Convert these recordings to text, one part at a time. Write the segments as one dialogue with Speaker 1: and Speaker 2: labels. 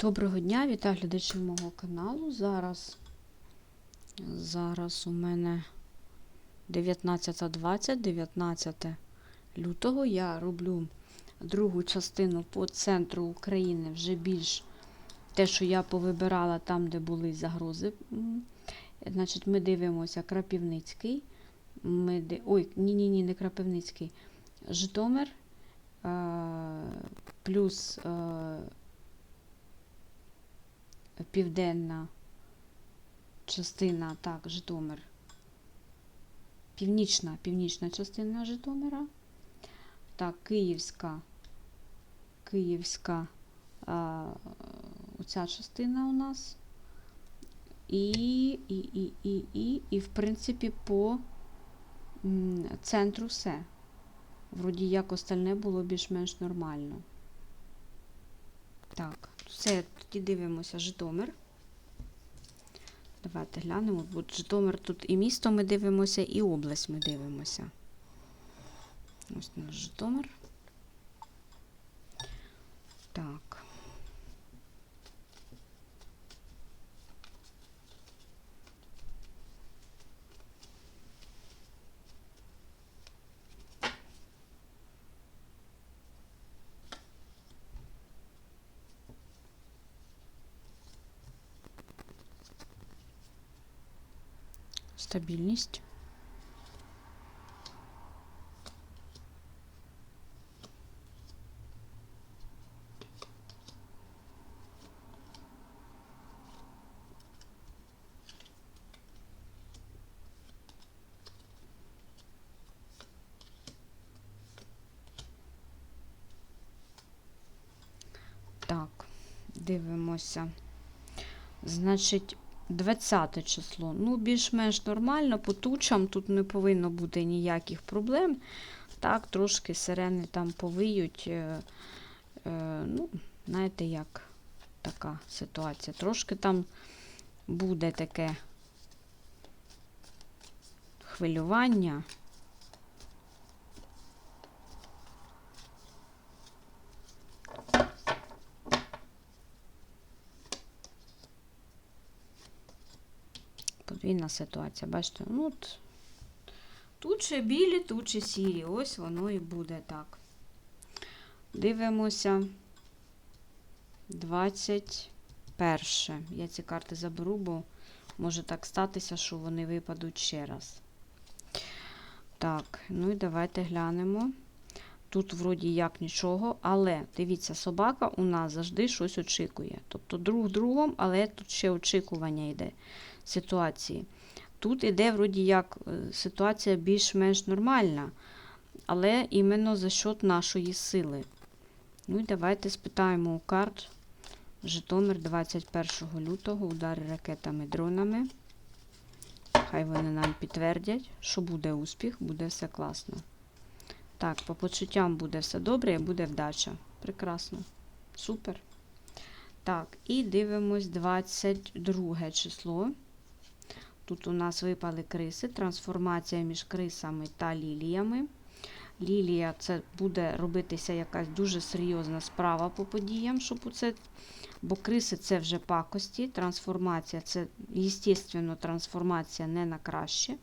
Speaker 1: Доброго дня, вітаю глядачів мого каналу. Зараз, зараз у мене 19.20, 19 лютого. Я роблю другу частину по центру України, вже більш те, що я повибирала там, де були загрози. Значить, ми дивимося Крапівницький. Ми ди... Ой, ні-ні-ні, не Крапивницький. Житомир е, плюс е, південна частина, так, Житомир. Північна, північна частина Житомира. Так, Київська. Київська а, оця частина у нас. І, і, і, і, і, і, в принципі, по центру все. Вроді як остальне було більш-менш нормально. Так, все, тоді дивимося Житомир. Давайте глянемо. бо Житомир тут і місто ми дивимося, і область ми дивимося. Ось наш Житомир. Так. Стабільність. Так, дивимося. Значить, 20 число. Ну, більш-менш нормально, по тучам тут не повинно бути ніяких проблем. Так, трошки сирени там повиють. Е, е, ну, знаєте, як така ситуація. Трошки там буде таке хвилювання. Подвійна ситуація. Бачите, ну от, тут ще білі, тут ще сірі. Ось воно і буде так. Дивимося 21. Я ці карти заберу, бо може так статися, що вони випадуть ще раз. Так, ну і давайте глянемо. Тут, вроді, як нічого, але дивіться, собака у нас завжди щось очікує. Тобто друг другом, але тут ще очікування йде ситуації. Тут іде, вроді як, е, ситуація більш-менш нормальна, але іменно за счет нашої сили. Ну і давайте спитаємо у карт Житомир 21 лютого, удари ракетами, дронами. Хай вони нам підтвердять, що буде успіх, буде все класно. Так, по почуттям буде все добре і буде вдача. Прекрасно. Супер. Так, і дивимось 22 число. Тут у нас випали криси, трансформація між крисами та ліліями. Лілія це буде робитися якась дуже серйозна справа по подіям, щоб це. Бо криси це вже пакості, трансформація це, звісно, трансформація не на краще.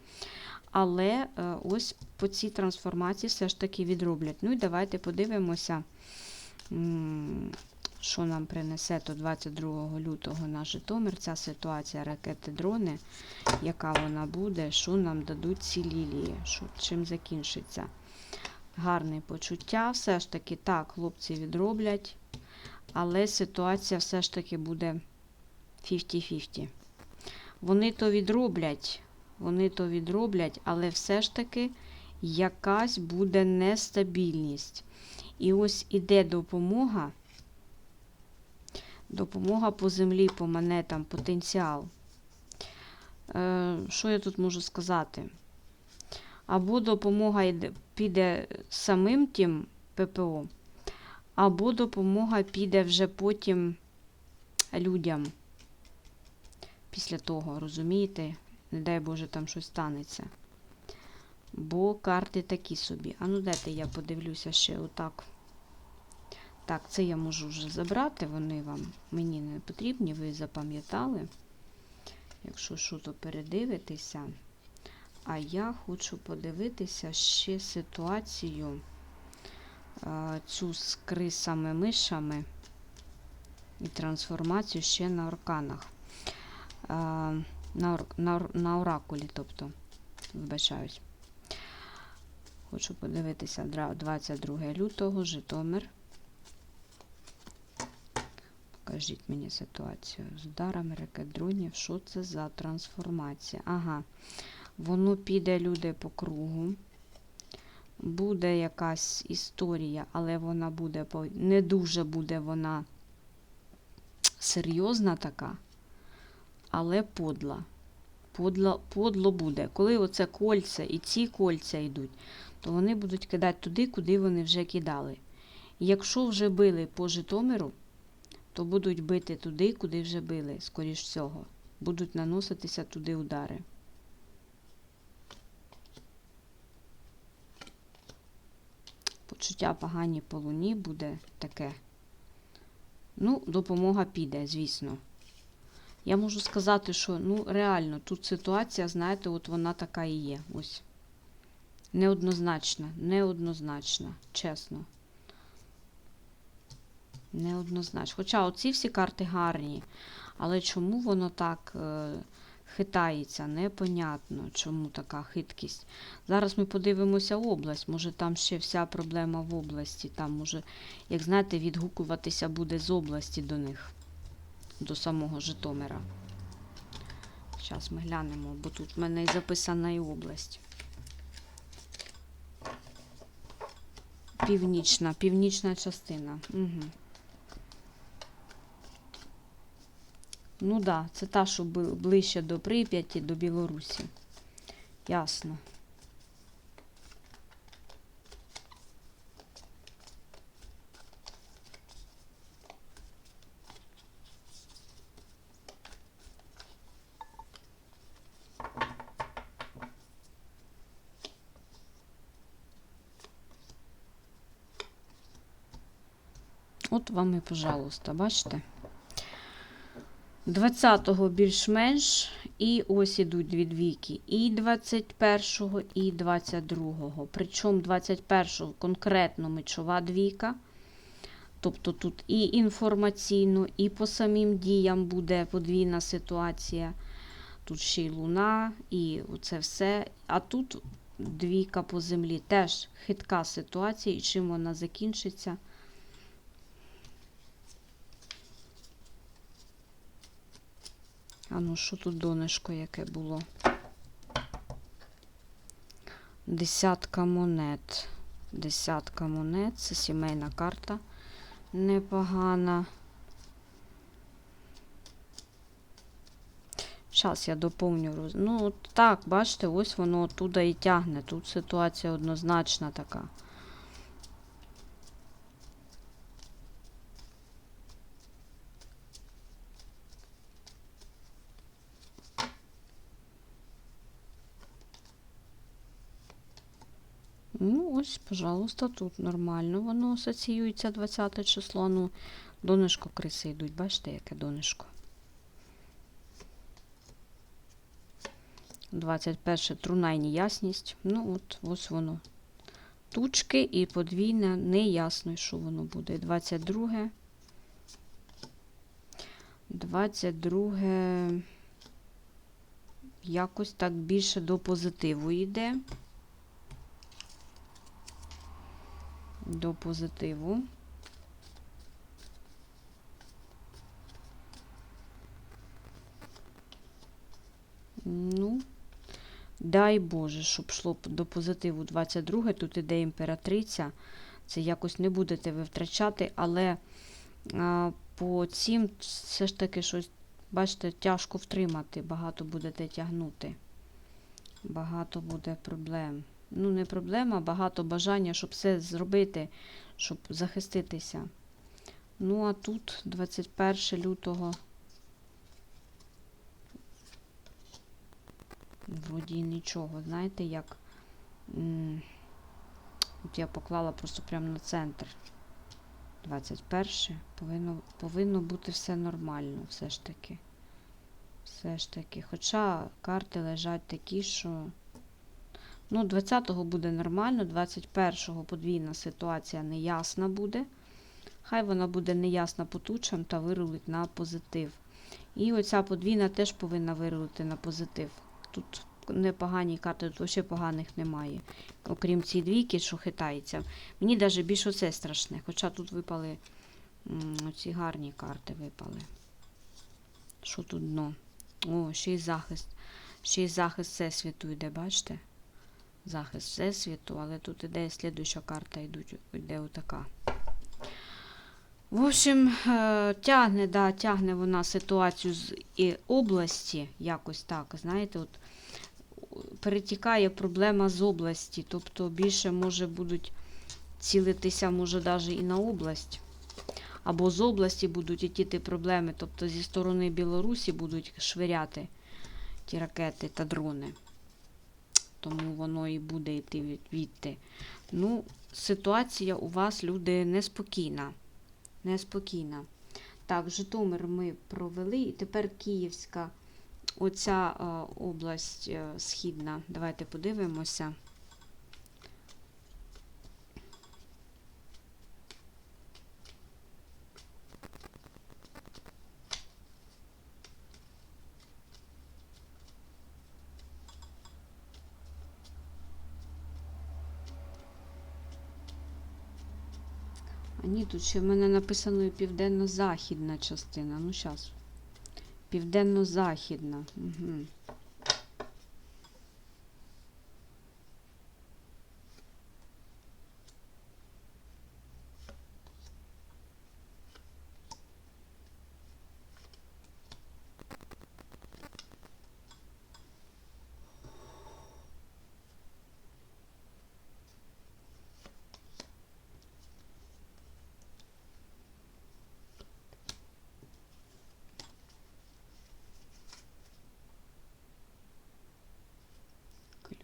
Speaker 1: Але е, ось по цій трансформації все ж таки відроблять. Ну і давайте подивимося, що нам принесе то 22 лютого на Житомир. Ця ситуація ракети дрони, яка вона буде, що нам дадуть ці лілії, що, чим закінчиться. Гарне почуття. Все ж таки, так, хлопці відроблять, але ситуація все ж таки буде 50-50. Вони то відроблять, вони то відроблять, але все ж таки якась буде нестабільність. І ось іде допомога. Допомога по землі, по монетам, потенціал. Е, Що я тут можу сказати? Або допомога йде, піде самим тим ППО, або допомога піде вже потім людям. Після того, розумієте? Не дай Боже, там щось станеться. Бо карти такі собі. А ну дайте я подивлюся ще отак. Так, це я можу вже забрати, вони вам мені не потрібні, ви запам'ятали. Якщо що, то передивитеся. А я хочу подивитися ще ситуацію цю з крисами-мишами і трансформацію ще на арканах. На, на, на оракулі, тобто, вибачаюсь. Хочу подивитися 22 лютого, Житомир. Покажіть мені ситуацію з ударами ракет дронів. Що це за трансформація? Ага. Воно піде люди по кругу. Буде якась історія, але вона буде не дуже буде вона серйозна така, але подла. Подла, подло буде. Коли оце кольця і ці кольця йдуть, то вони будуть кидати туди, куди вони вже кидали. Якщо вже били по Житомиру, то будуть бити туди, куди вже били, скоріш всього. Будуть наноситися туди удари. Почуття погані по луні буде таке. Ну, допомога піде, звісно. Я можу сказати, що ну реально тут ситуація, знаєте, от вона така і є. Ось. Неоднозначна, неоднозначна, чесно. Неоднозначно. Хоча оці всі карти гарні, але чому воно так е, хитається, непонятно, чому така хиткість. Зараз ми подивимося область. Може там ще вся проблема в області. Там може, як знаєте, відгукуватися буде з області до них, до самого Житомира. Зараз ми глянемо, бо тут в мене і записана і область. Північна, північна частина. Угу. Ну так, да, це та, що бли- ближче до Прип'яті, до Білорусі. Ясно. От вам і, пожалуйста, бачите? 20-го більш-менш, і ось ідуть дві двійки. І 21-го, і 22-го. Причому 21-го конкретно мечова двійка. Тобто тут і інформаційно, і по самим діям буде подвійна ситуація. Тут ще й луна, і це все. А тут двійка по землі. Теж хитка ситуація, і чим вона закінчиться. А ну, що тут донечко яке було? Десятка монет. Десятка монет. Це сімейна карта. Непогана. Зараз я доповню. Ну, от так, бачите, ось воно оттуда і тягне. Тут ситуація однозначна така. Ну, ось, пожалуйста, тут нормально воно асоціюється 20 число. Ну, донышко криси йдуть. Бачите, яке донышко? 21 труна і неясність. Ну, от, ось воно. Тучки і подвійне, неясно, що воно буде. 22. 22. Якось так більше до позитиву йде. До позитиву. Ну, дай Боже, щоб йшло до позитиву 22. Тут іде імператриця. Це якось не будете ви втрачати, але а, по цим все ж таки щось, бачите, тяжко втримати, багато будете тягнути. Багато буде проблем ну, не проблема, багато бажання, щоб все зробити, щоб захиститися. Ну, а тут 21 лютого. Вроді нічого, знаєте, як. От я поклала просто прямо на центр. 21 повинно, повинно бути все нормально, все ж таки. Все ж таки. Хоча карти лежать такі, що. Ну, 20-го буде нормально, 21-го подвійна ситуація неясна буде. Хай вона буде неясна по тучам та вирулить на позитив. І оця подвійна теж повинна вирулити на позитив. Тут непогані карти, тут взагалі поганих немає. Окрім цієї двійки, що хитається. Мені навіть більше оце страшне. Хоча тут випали ці гарні карти випали. Що тут дно? О, ще й захист. Ще й захист Всесвіту йде, бачите? Захист Всесвіту, але тут іде слідуюча карта, йде отака. В общем, е, тягне, да, тягне вона ситуацію з області, якось так, знаєте, от перетікає проблема з області, тобто більше може будуть цілитися, може, навіть і на область. Або з області будуть іти проблеми, тобто зі сторони Білорусі будуть швиряти ті ракети та дрони. Тому воно і буде йти відвідти. Ну, ситуація у вас, люди, неспокійна. Неспокійна. Так, Житомир ми провели, і тепер Київська, оця е, область е, східна. Давайте подивимося. Ні, тут ще в мене написано південно-західна частина. Ну, зараз. Південно-західна. Угу.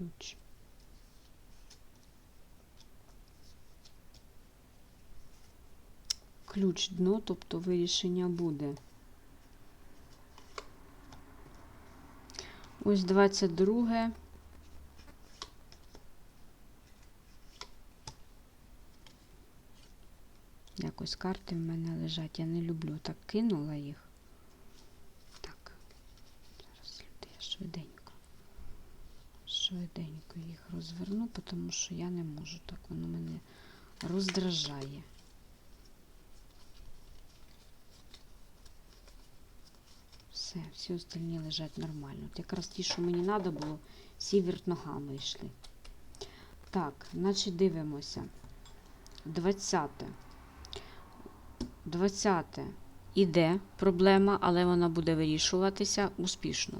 Speaker 1: Ключ. Ключ дно, тобто вирішення буде. Ось 22. Якось карти в мене лежать. Я не люблю. Так кинула їх. Так. Зараз люди, я швиденько. Швиденько їх розверну, тому що я не можу. Так воно мене роздражає. Все, всі остальні лежать нормально. От якраз ті, що мені треба було, всі вверх ногами йшли. Так, значить дивимося. 20. 20. Іде проблема, але вона буде вирішуватися успішно.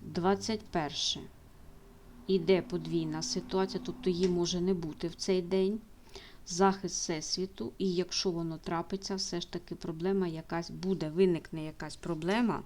Speaker 1: 21. Іде подвійна ситуація, тобто її може не бути в цей день. Захист всесвіту, і якщо воно трапиться, все ж таки проблема якась буде, виникне якась проблема.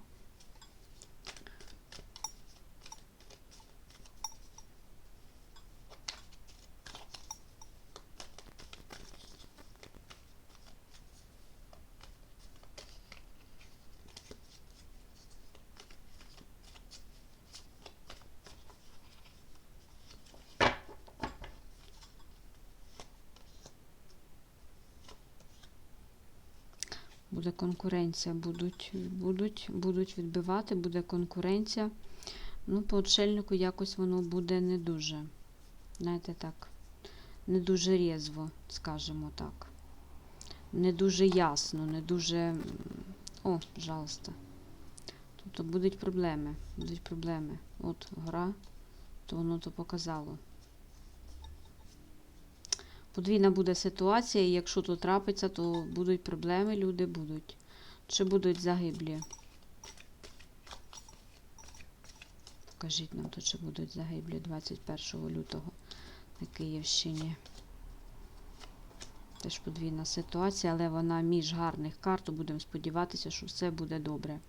Speaker 1: Буде конкуренція, будуть, будуть, будуть відбивати, буде конкуренція. Ну, по отшельнику якось воно буде не дуже. Знаєте так, не дуже різво, скажімо так. Не дуже ясно, не дуже. О, пожалуйста. Тобто будуть проблеми. Будуть проблеми. От гора, то воно то показало. Подвійна буде ситуація, і якщо то трапиться, то будуть проблеми, люди будуть. Чи будуть загиблі? Покажіть нам, то чи будуть загиблі 21 лютого на Київщині. Теж подвійна ситуація, але вона між гарних карт, будемо сподіватися, що все буде добре.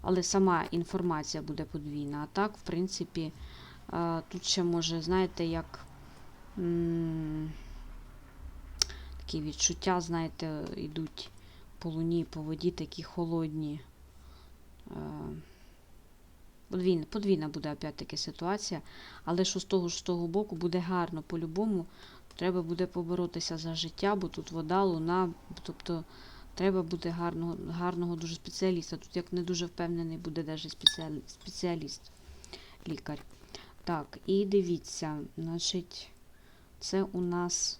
Speaker 1: Але сама інформація буде подвійна. А так, в принципі, е, тут ще може, знаєте, як. Такі відчуття, знаєте, йдуть по луні, по воді, такі холодні. Е, Подвійна, подвійна буде опять-таки ситуація, але що з того ж з того боку буде гарно. По-любому треба буде поборотися за життя, бо тут вода, луна, тобто треба буде гарного, гарного дуже спеціаліста. Тут як не дуже впевнений буде навіть спеціалі- спеціаліст, лікар. Так, і дивіться, значить, це у нас,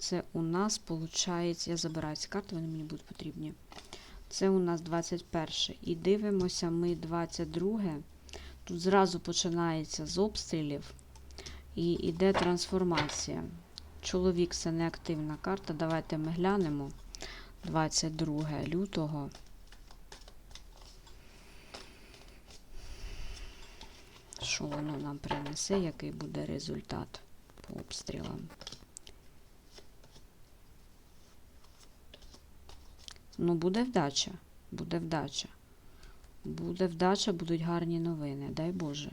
Speaker 1: це у нас, виходить, я забираю ці карти, вони мені будуть потрібні. Це у нас 21. І дивимося ми 22. Тут зразу починається з обстрілів і йде трансформація. Чоловік це неактивна карта. Давайте ми глянемо. 22 лютого. Що воно нам принесе, який буде результат по обстрілам? Ну, буде вдача. Буде вдача. Буде вдача, будуть гарні новини. Дай Боже.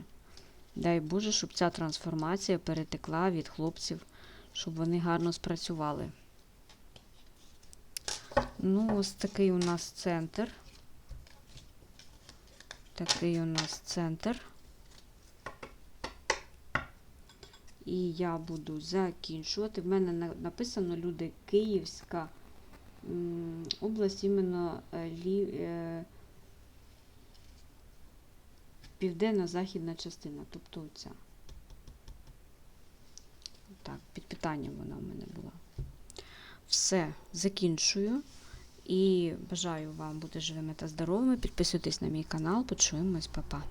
Speaker 1: Дай Боже, щоб ця трансформація перетекла від хлопців, щоб вони гарно спрацювали. Ну, ось такий у нас центр. Такий у нас центр. І я буду закінчувати. В мене написано люди Київська область, іменно е, е, південно-західна частина, тобто оця. Так, під питанням вона в мене була. Все, закінчую. І бажаю вам бути живими та здоровими. Підписуйтесь на мій канал. Почуємось, па-па.